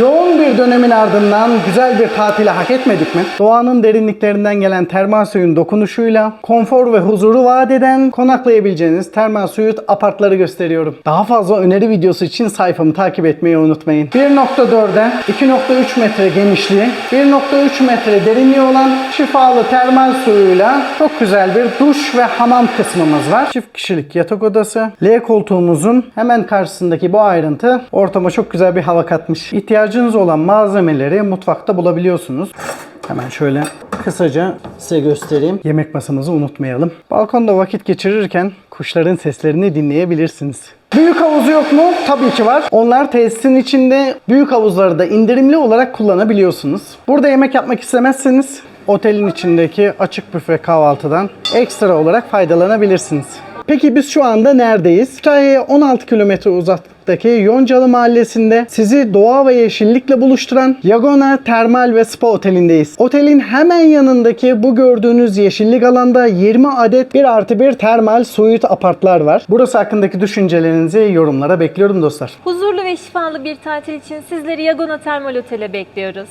Yoğun bir dönemin ardından güzel bir tatili hak etmedik mi? Doğanın derinliklerinden gelen termal suyun dokunuşuyla konfor ve huzuru vaat eden konaklayabileceğiniz termal suyut apartları gösteriyorum. Daha fazla öneri videosu için sayfamı takip etmeyi unutmayın. 1.4'den 2.3 metre genişliği, 1.3 metre derinliği olan şifalı termal suyuyla çok güzel bir duş ve hamam kısmımız var. Çift kişilik yatak odası. L koltuğumuzun hemen karşısındaki bu ayrıntı ortama çok güzel bir hava katmış. İhtiyacınız olan malzemeleri mutfakta bulabiliyorsunuz. Hemen şöyle kısaca size göstereyim. Yemek masamızı unutmayalım. Balkonda vakit geçirirken kuşların seslerini dinleyebilirsiniz. Büyük havuzu yok mu? Tabii ki var. Onlar tesisin içinde büyük havuzları da indirimli olarak kullanabiliyorsunuz. Burada yemek yapmak istemezseniz otelin içindeki açık büfe kahvaltıdan ekstra olarak faydalanabilirsiniz. Peki biz şu anda neredeyiz? Kütahya'ya 16 kilometre uzaklıktaki Yoncalı Mahallesi'nde sizi doğa ve yeşillikle buluşturan Yagona Termal ve Spa Oteli'ndeyiz. Otelin hemen yanındaki bu gördüğünüz yeşillik alanda 20 adet 1 artı 1 termal suite apartlar var. Burası hakkındaki düşüncelerinizi yorumlara bekliyorum dostlar. Huzurlu ve şifalı bir tatil için sizleri Yagona Termal Otel'e bekliyoruz.